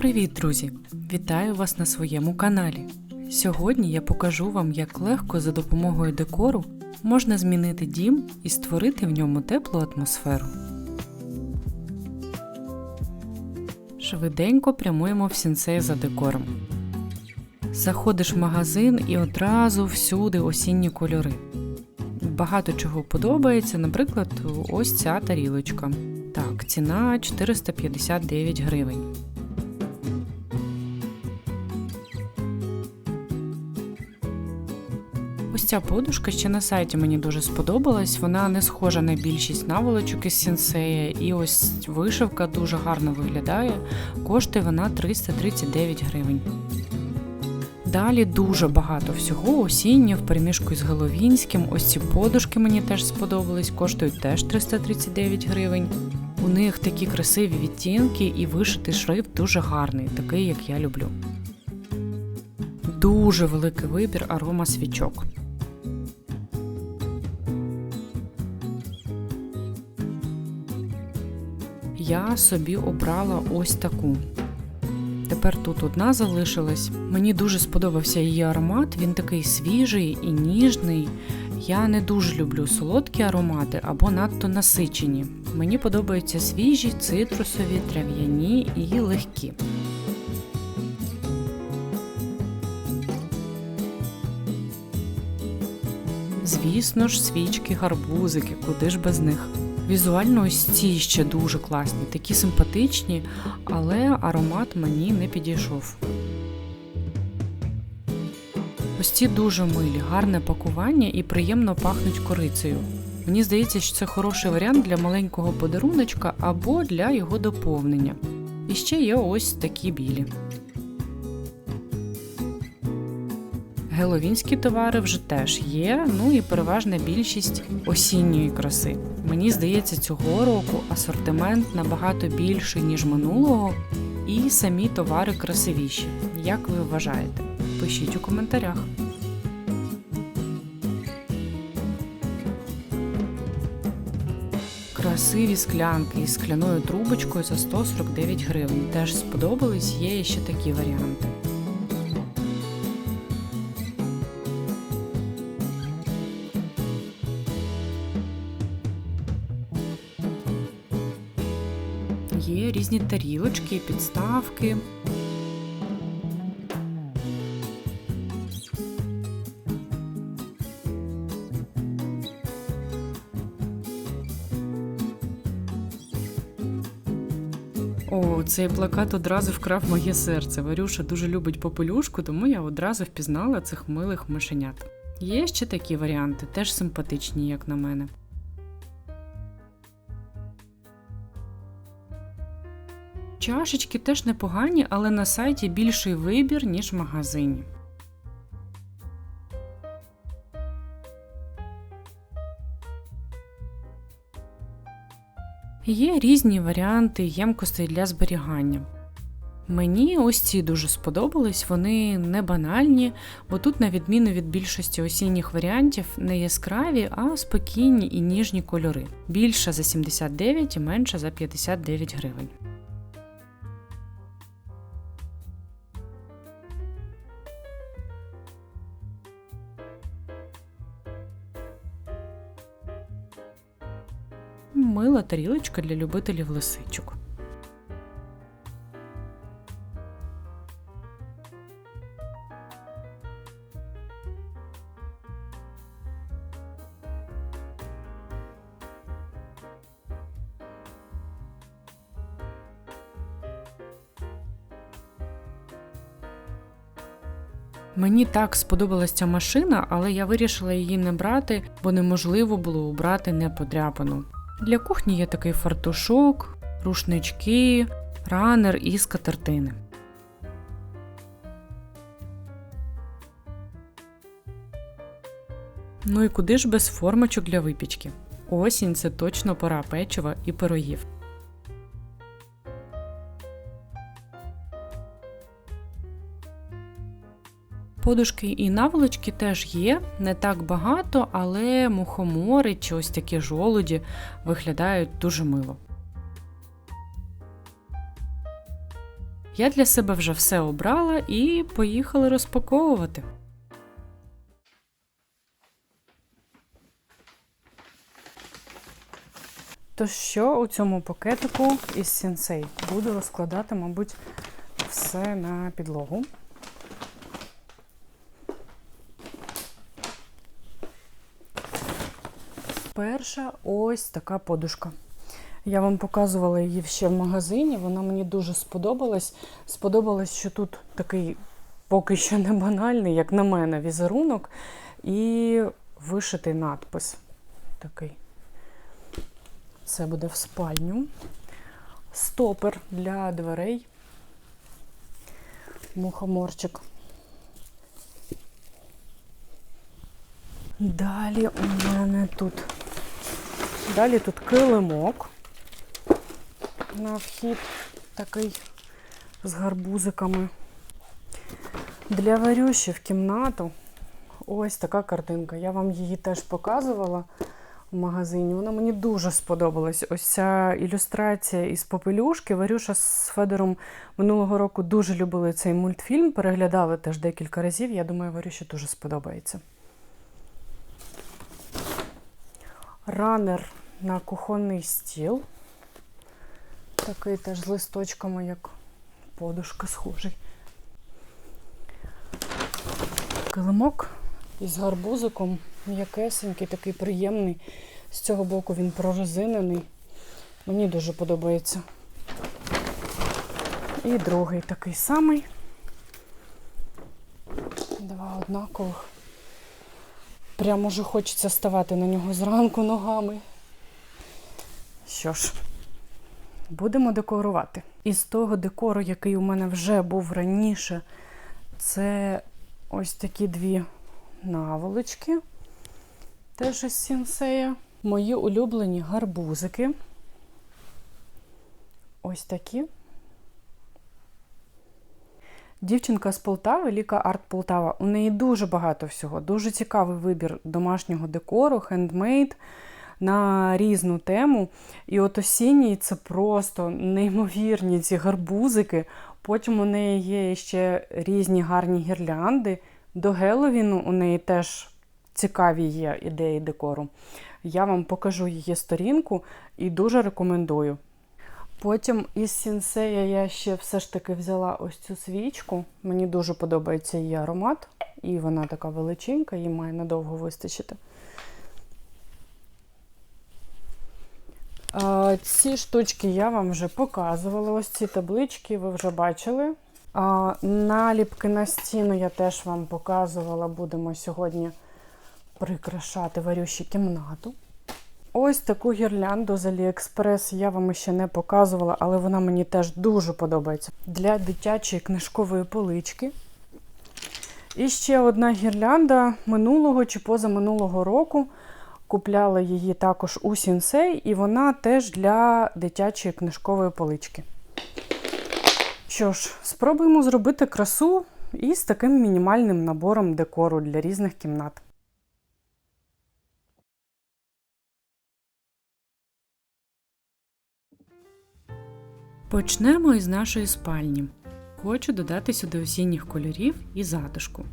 Привіт, друзі! Вітаю вас на своєму каналі. Сьогодні я покажу вам, як легко за допомогою декору можна змінити дім і створити в ньому теплу атмосферу. Швиденько прямуємо в сінсей за декором. Заходиш в магазин і одразу всюди осінні кольори. Багато чого подобається, наприклад, ось ця тарілочка. Так, ціна 459 гривень. Ця подушка ще на сайті мені дуже сподобалась. Вона не схожа на більшість наволочок із сінсея, і ось вишивка дуже гарно виглядає. Коштує вона 339 гривень. Далі дуже багато всього осіннє в переміжку з Головінським. Ось ці подушки мені теж сподобались, коштують теж 339 гривень. У них такі красиві відтінки і вишитий шрифт дуже гарний, такий, як я люблю. Дуже великий вибір арома свічок. Я собі обрала ось таку. Тепер тут одна залишилась. Мені дуже сподобався її аромат. Він такий свіжий і ніжний. Я не дуже люблю солодкі аромати або надто насичені. Мені подобаються свіжі, цитрусові, трав'яні і легкі. Звісно ж, свічки, гарбузики, куди ж без них. Візуально ось ці ще дуже класні, такі симпатичні, але аромат мені не підійшов. Ось ці дуже милі, гарне пакування і приємно пахнуть корицею. Мені здається, що це хороший варіант для маленького подаруночка або для його доповнення. І ще є ось такі білі. Геловінські товари вже теж є, ну і переважна більшість осінньої краси. Мені здається, цього року асортимент набагато більший, ніж минулого, і самі товари красивіші. Як ви вважаєте? Пишіть у коментарях. Красиві склянки із скляною трубочкою за 149 гривень. Теж сподобались, є ще такі варіанти. Різні тарілочки, підставки. О, цей плакат одразу вкрав моє серце. Варюша дуже любить попелюшку, тому я одразу впізнала цих милих мишенят. Є ще такі варіанти, теж симпатичні, як на мене. Чашечки теж непогані, але на сайті більший вибір, ніж в магазині. Є різні варіанти ємкостей для зберігання. Мені ось ці дуже сподобались, вони не банальні, бо тут, на відміну від більшості осінніх варіантів, не яскраві, а спокійні і ніжні кольори. Більша за 79 і менша за 59 гривень. Мила тарілочка для любителів лисичок. Мені так сподобалася ця машина, але я вирішила її не брати, бо неможливо було обрати неподряпану. Для кухні є такий фартушок, рушнички, ранер і скатертини. Ну і куди ж без формочок для випічки? Осінь це точно пора печива і пирогів. Подушки і наволочки теж є, не так багато, але мухомори чи ось такі жолуді виглядають дуже мило. Я для себе вже все обрала і поїхали розпаковувати. То що у цьому пакетику із сенсей? Буду розкладати, мабуть, все на підлогу. Перша ось така подушка. Я вам показувала її ще в магазині, вона мені дуже сподобалась. Сподобалось, що тут такий поки що не банальний, як на мене, візерунок, і вишитий надпис такий. Це буде в спальню. Стопер для дверей. Мухоморчик. Далі у мене тут. Далі тут килимок на вхід такий з гарбузиками. Для варюші в кімнату ось така картинка. Я вам її теж показувала в магазині. Вона мені дуже сподобалась. Ось ця ілюстрація із попелюшки. Варюша з Федором минулого року дуже любили цей мультфільм, переглядали теж декілька разів. Я думаю, Варюші дуже сподобається. Ранер на кухонний стіл. Такий теж з листочками, як подушка схожий. Килимок із гарбузиком, м'якесенький, такий приємний. З цього боку він прорезинений. Мені дуже подобається. І другий такий самий. Два однакових. Прямо вже хочеться ставати на нього зранку ногами. Що ж, будемо декорувати. Із того декору, який у мене вже був раніше, це ось такі дві наволочки. Теж із сінсея. Мої улюблені гарбузики. Ось такі. Дівчинка з Полтави, Ліка Арт Полтава. У неї дуже багато всього. Дуже цікавий вибір домашнього декору, хендмейд на різну тему. І от осінній це просто неймовірні ці гарбузики. Потім у неї є ще різні гарні гірлянди. До Геловіну у неї теж цікаві є ідеї декору. Я вам покажу її сторінку і дуже рекомендую. Потім із сінсея я ще все ж таки взяла ось цю свічку. Мені дуже подобається її аромат, і вона така величенька, їй має надовго вистачити. Ці штучки я вам вже показувала. Ось ці таблички ви вже бачили. Наліпки на стіну я теж вам показувала. Будемо сьогодні прикрашати варющу кімнату. Ось таку гірлянду з Aliexpress я вам ще не показувала, але вона мені теж дуже подобається. Для дитячої книжкової полички. І ще одна гірлянда минулого чи позаминулого року. Купляла її також у Сінсей, і вона теж для дитячої книжкової полички. Що ж, спробуємо зробити красу із таким мінімальним набором декору для різних кімнат. Почнемо із нашої спальні. Хочу додати сюди осінніх кольорів і затишку.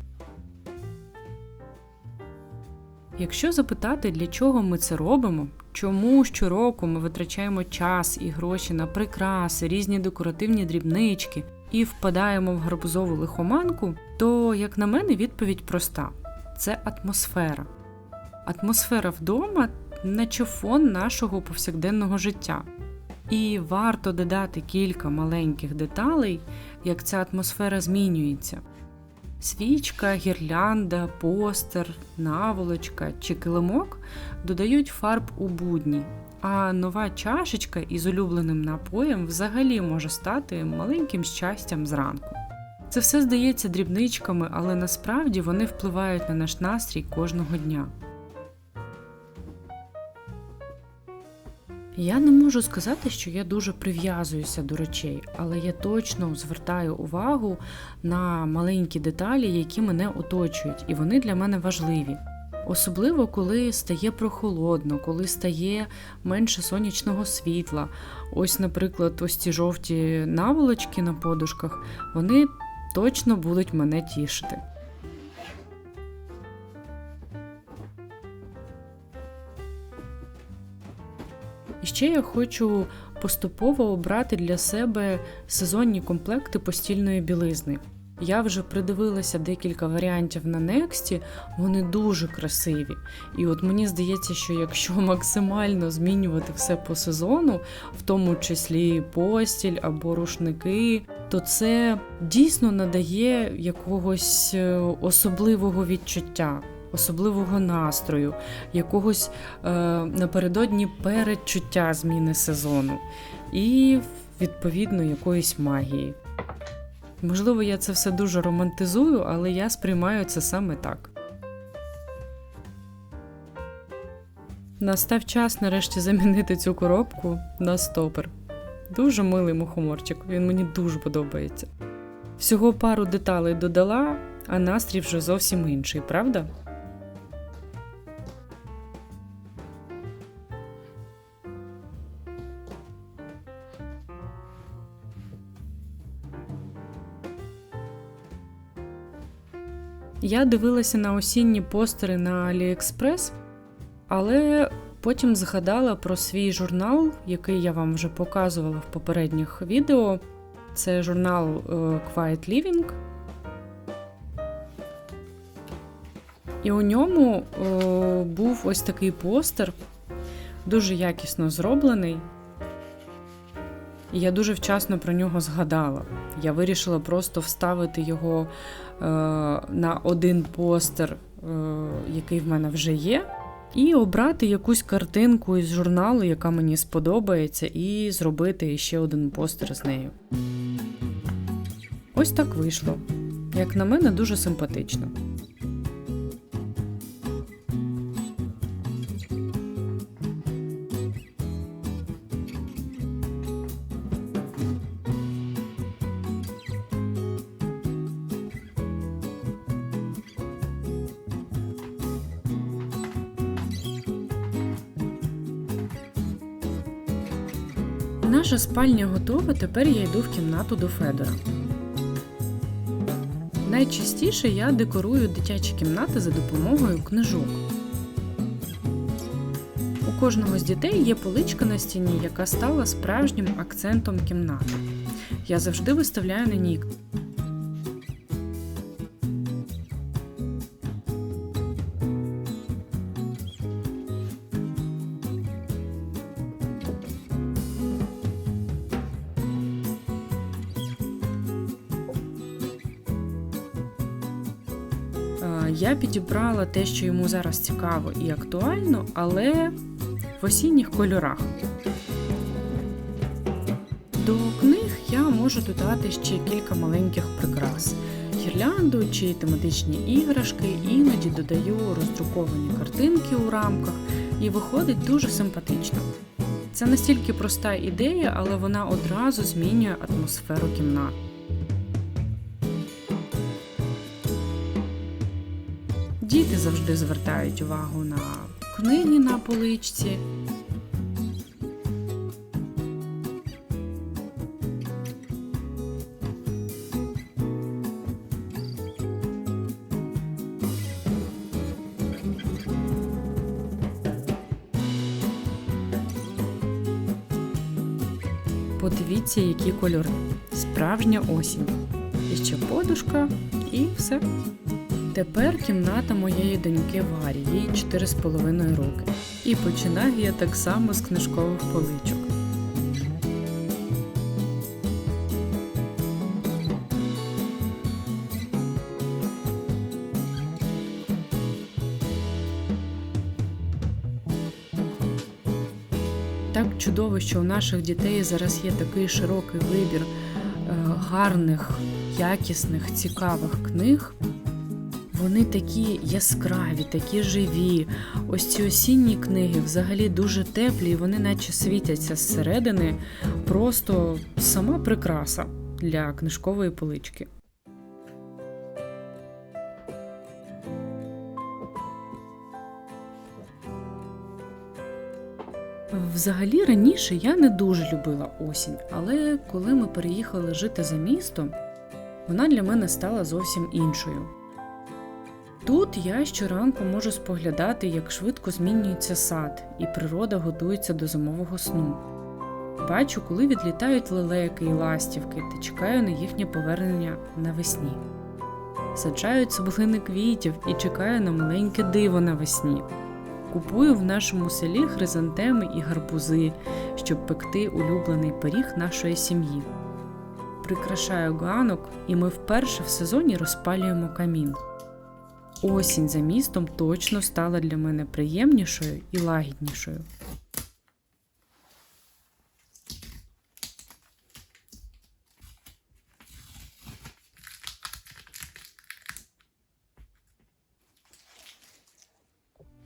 Якщо запитати, для чого ми це робимо, чому щороку ми витрачаємо час і гроші на прикраси, різні декоративні дрібнички і впадаємо в гарбузову лихоманку, то, як на мене, відповідь проста: це атмосфера. Атмосфера вдома, наче фон нашого повсякденного життя. І варто додати кілька маленьких деталей, як ця атмосфера змінюється. Свічка, гірлянда, постер, наволочка чи килимок додають фарб у будні, а нова чашечка із улюбленим напоєм взагалі може стати маленьким щастям зранку. Це все здається дрібничками, але насправді вони впливають на наш настрій кожного дня. Я не можу сказати, що я дуже прив'язуюся до речей, але я точно звертаю увагу на маленькі деталі, які мене оточують, і вони для мене важливі. Особливо, коли стає прохолодно, коли стає менше сонячного світла. Ось, наприклад, ось ці жовті наволочки на подушках, вони точно будуть мене тішити. Ще я хочу поступово обрати для себе сезонні комплекти постільної білизни. Я вже придивилася декілька варіантів на Нексті, вони дуже красиві. І от мені здається, що якщо максимально змінювати все по сезону, в тому числі постіль або рушники, то це дійсно надає якогось е, особливого відчуття. Особливого настрою, якогось е, напередодні передчуття зміни сезону, і відповідно якоїсь магії. Можливо, я це все дуже романтизую, але я сприймаю це саме так. Настав час нарешті замінити цю коробку на стопер. Дуже милий мухоморчик, він мені дуже подобається. Всього пару деталей додала, а настрій вже зовсім інший, правда? Я дивилася на осінні постери на AliExpress, але потім згадала про свій журнал, який я вам вже показувала в попередніх відео. Це журнал е, Quiet Living. І у ньому о, був ось такий постер, дуже якісно зроблений. І я дуже вчасно про нього згадала. Я вирішила просто вставити його е, на один постер, е, який в мене вже є, і обрати якусь картинку із журналу, яка мені сподобається, і зробити ще один постер з нею. Ось так вийшло. Як на мене, дуже симпатично. Спальня готова, тепер я йду в кімнату до Федора. Найчастіше я декорую дитячі кімнати за допомогою книжок. У кожного з дітей є поличка на стіні, яка стала справжнім акцентом кімнати. Я завжди виставляю на ній підібрала те, що йому зараз цікаво і актуально, але в осінніх кольорах. До книг я можу додати ще кілька маленьких прикрас. Гірлянду чи тематичні іграшки, іноді додаю роздруковані картинки у рамках, і виходить дуже симпатично. Це настільки проста ідея, але вона одразу змінює атмосферу кімнати. Завжди звертають увагу на книги на поличці. Подивіться, які кольори. Справжня осінь. І ще подушка, і все. Тепер кімната моєї доньки Варі, їй 4,5 роки. І починаю я так само з книжкових поличок. Так чудово, що у наших дітей зараз є такий широкий вибір е, гарних, якісних, цікавих книг. Вони такі яскраві, такі живі. Ось ці осінні книги взагалі дуже теплі, і вони наче світяться зсередини. Просто сама прикраса для книжкової полички. Взагалі раніше я не дуже любила осінь, але коли ми переїхали жити за місто, вона для мене стала зовсім іншою. Тут я щоранку можу споглядати, як швидко змінюється сад, і природа готується до зимового сну. Бачу, коли відлітають лелеки і ластівки, та чекаю на їхнє повернення навесні. Саджаю цеблини квітів і чекаю на маленьке диво навесні. Купую в нашому селі хризантеми і гарбузи, щоб пекти улюблений пиріг нашої сім'ї. Прикрашаю ганок, і ми вперше в сезоні розпалюємо камін. Осінь за містом точно стала для мене приємнішою і лагіднішою.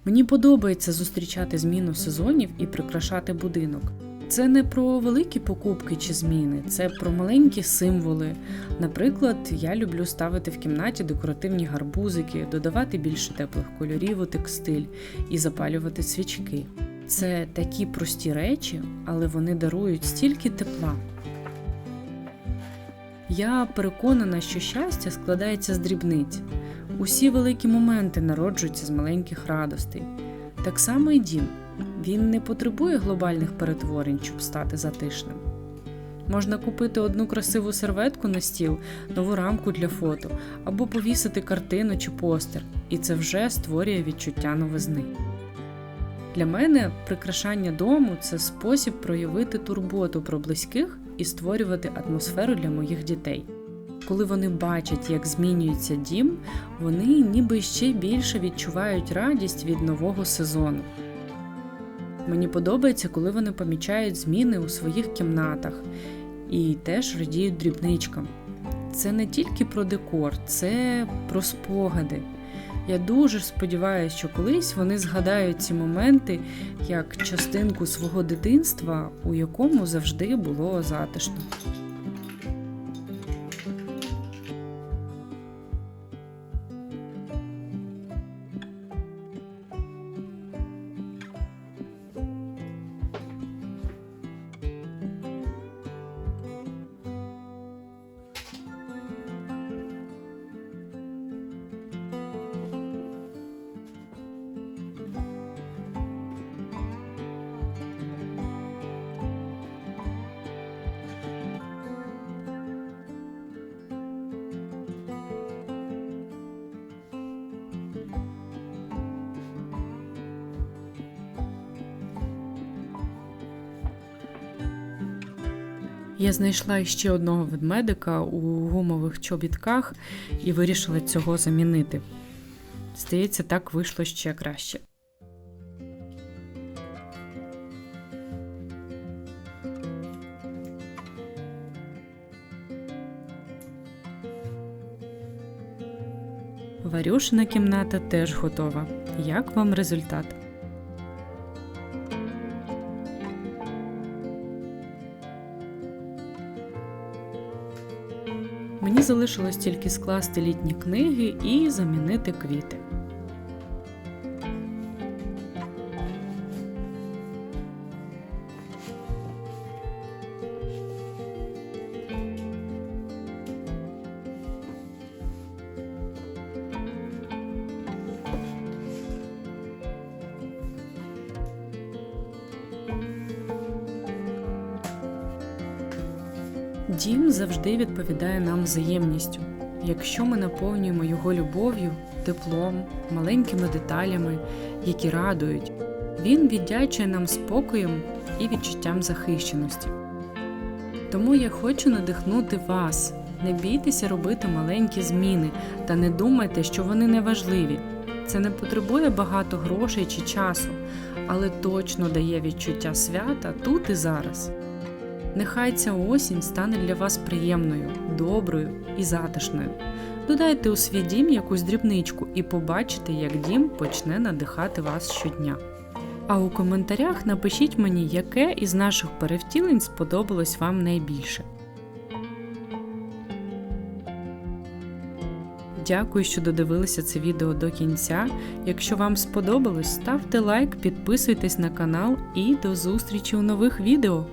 Мені подобається зустрічати зміну сезонів і прикрашати будинок. Це не про великі покупки чи зміни, це про маленькі символи. Наприклад, я люблю ставити в кімнаті декоративні гарбузики, додавати більше теплих кольорів у текстиль і запалювати свічки. Це такі прості речі, але вони дарують стільки тепла. Я переконана, що щастя складається з дрібниць. Усі великі моменти народжуються з маленьких радостей. Так само і дім. Він не потребує глобальних перетворень, щоб стати затишним. Можна купити одну красиву серветку на стіл, нову рамку для фото, або повісити картину чи постер, і це вже створює відчуття новизни. Для мене прикрашання дому це спосіб проявити турботу про близьких і створювати атмосферу для моїх дітей. Коли вони бачать, як змінюється дім, вони ніби ще більше відчувають радість від нового сезону. Мені подобається, коли вони помічають зміни у своїх кімнатах і теж радіють дрібничкам. Це не тільки про декор, це про спогади. Я дуже сподіваюся, що колись вони згадають ці моменти як частинку свого дитинства, у якому завжди було затишно. Я знайшла ще одного ведмедика у гумових чобітках і вирішила цього замінити. Здається, так вийшло ще краще. Варюшина кімната теж готова. Як вам результат? Залишилось тільки скласти літні книги і замінити квіти. Дім завжди відповідає нам взаємністю. Якщо ми наповнюємо його любов'ю, теплом, маленькими деталями, які радують, він віддячує нам спокоєм і відчуттям захищеності. Тому я хочу надихнути вас. Не бійтеся робити маленькі зміни та не думайте, що вони не важливі. Це не потребує багато грошей чи часу, але точно дає відчуття свята тут і зараз. Нехай ця осінь стане для вас приємною, доброю і затишною. Додайте у свій дім якусь дрібничку і побачите, як дім почне надихати вас щодня. А у коментарях напишіть мені, яке із наших перевтілень сподобалось вам найбільше. Дякую, що додивилися це відео до кінця. Якщо вам сподобалось, ставте лайк, підписуйтесь на канал і до зустрічі у нових відео.